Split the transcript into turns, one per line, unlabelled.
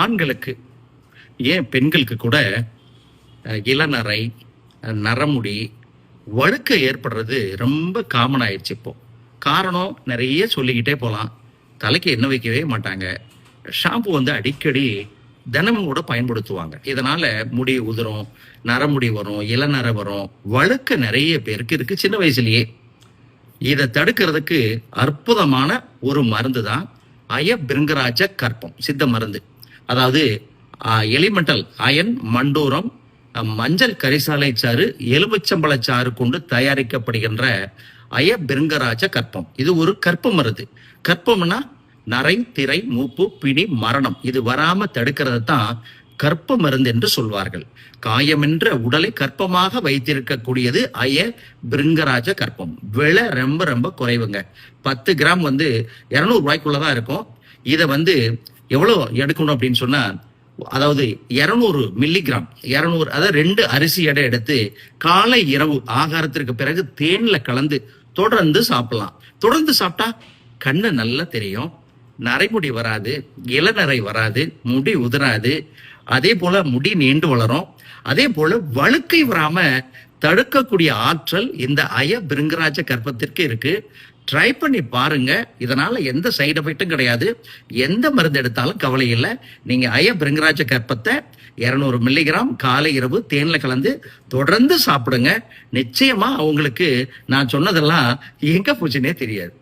ஆண்களுக்கு ஏன் பெண்களுக்கு கூட இளநரை நரமுடி வழுக்க ஏற்படுறது ரொம்ப காமன் ஆயிடுச்சு இப்போ. காரணம் நிறைய சொல்லிக்கிட்டே போகலாம் தலைக்கு எண்ணெய் வைக்கவே மாட்டாங்க. ஷாம்பு வந்து அடிக்கடி தினமும் கூட பயன்படுத்துவாங்க. இதனால முடி உதிரும் நரமுடி வரும் இளநர வரும் வழுக்க நிறைய பேருக்கு இருக்கு சின்ன வயசுலயே. இதை தடுக்கிறதுக்கு அற்புதமான ஒரு மருந்து தான் அயபிருங்கராஜ கற்பம் சித்த மருந்து. அதாவது எலிமெண்டல் அயன் மண்டூரம் மஞ்சள் கரிசாலை சாறு எலுமிச்சம்பழ சாறு கொண்டு தயாரிக்கப்படுகின்ற அயபிருங்கராஜ கற்பம். இது ஒரு கற்ப மருந்து. கற்பம்னா நரை திரை மூப்பு பிணி மரணம். இது வராம தடுக்கிறது தான் கற்ப மருந்து என்று சொல்வார்கள். காயமென்ற உடலை கற்பமாக வைத்திருக்கக்கூடியது அய பிருங்கராஜ கற்பம். விலை ரொம்ப ரொம்ப குறைவுங்க. பத்து கிராம் வந்து இரநூறு ரூபாய்க்குள்ளதான் இருக்கும். இதை வந்து எவ்வளோ எடுக்கணும் அப்படின்னு சொன்னால் அதாவது இரநூறு மில்லிகிராம் இரநூறு அதாவது ரெண்டு அரிசி எடை எடுத்து காலை இரவு ஆகாரத்திற்கு பிறகு தேனில் கலந்து தொடர்ந்து சாப்பிடலாம். தொடர்ந்து சாப்பிட்டா கண்ணு நல்லா தெரியும் நரைமுடி வராது இளநரை வராது முடி உதிராது அதே போல முடி நீண்டு வளரும் அதே போல வழுக்கை வராம தடுக்கக்கூடிய ஆற்றல் இந்த அய பிருங்கராஜ கற்பத்திற்கு இருக்கு. ட்ரை பண்ணி பாருங்க. இதனால எந்த சைடு எஃபெக்டும் கிடையாது. எந்த மருந்து எடுத்தாலும் கவலை இல்லை. நீங்க அய பிருங்கராஜ கற்பத்தை இருநூறு மில்லிகிராம் காலை இரவு தேன்ல கலந்து தொடர்ந்து சாப்பிடுங்க. நிச்சயமா அவங்களுக்கு நான் சொன்னதெல்லாம் எங்க போச்சுன்னே தெரியாது.